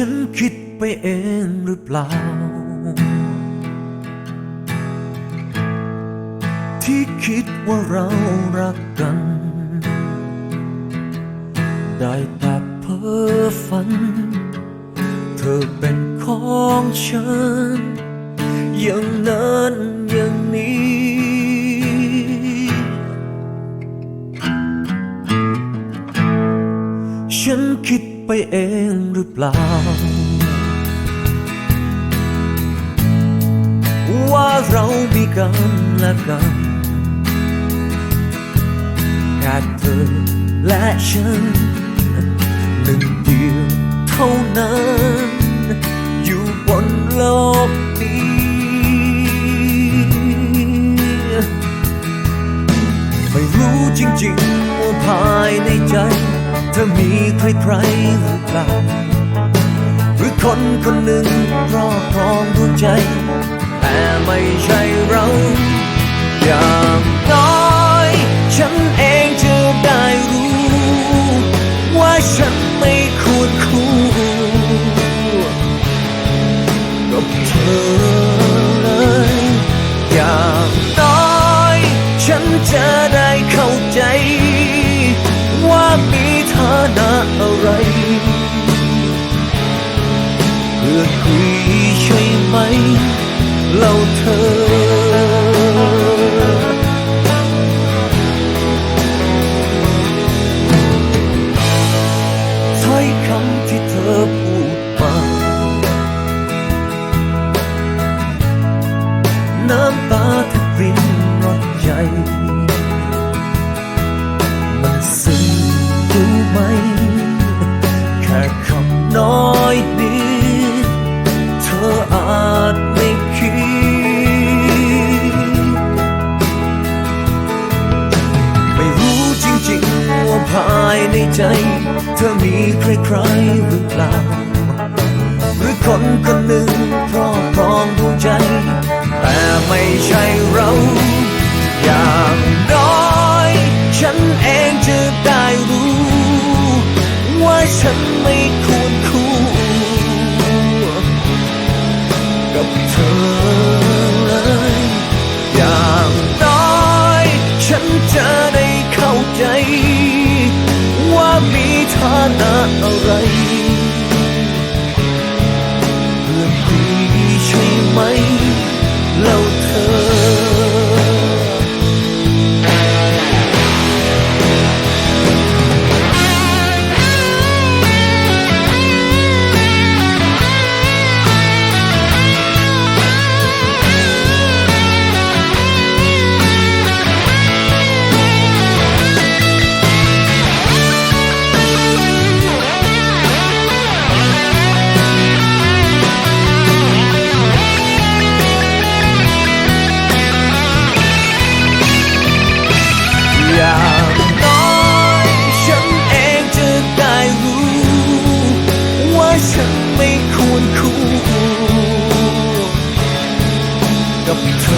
ฉันคิดไปเองหรือเปล่า ที่คิดว่าเรารักกัน ได้แต่เพ้อฝัน เธอเป็นของฉัน อย่างนั้นอย่างนี้ฉันคิด ไปเองหรือเปล่า ว่าเรามีกันและกันแค่เธอและฉันหนึ่งเดียวเท่านั้น อยู่บนโลกนี้ไม่รู้จริงๆ ธอมีใครใครหรือเปล่า หรือคนคนหนึ่งครอบครองดวงใจ แต่ไม่ใช่เรา อย่างน้อยฉัน รู้ไหมแค่คำน้อยนิดเธออาจไม่คิด ไม่รู้จริงๆว่าภายในใจ จะได้เข้าใจ ว่ามีฐานะอะไร ควรคู่กับเธอ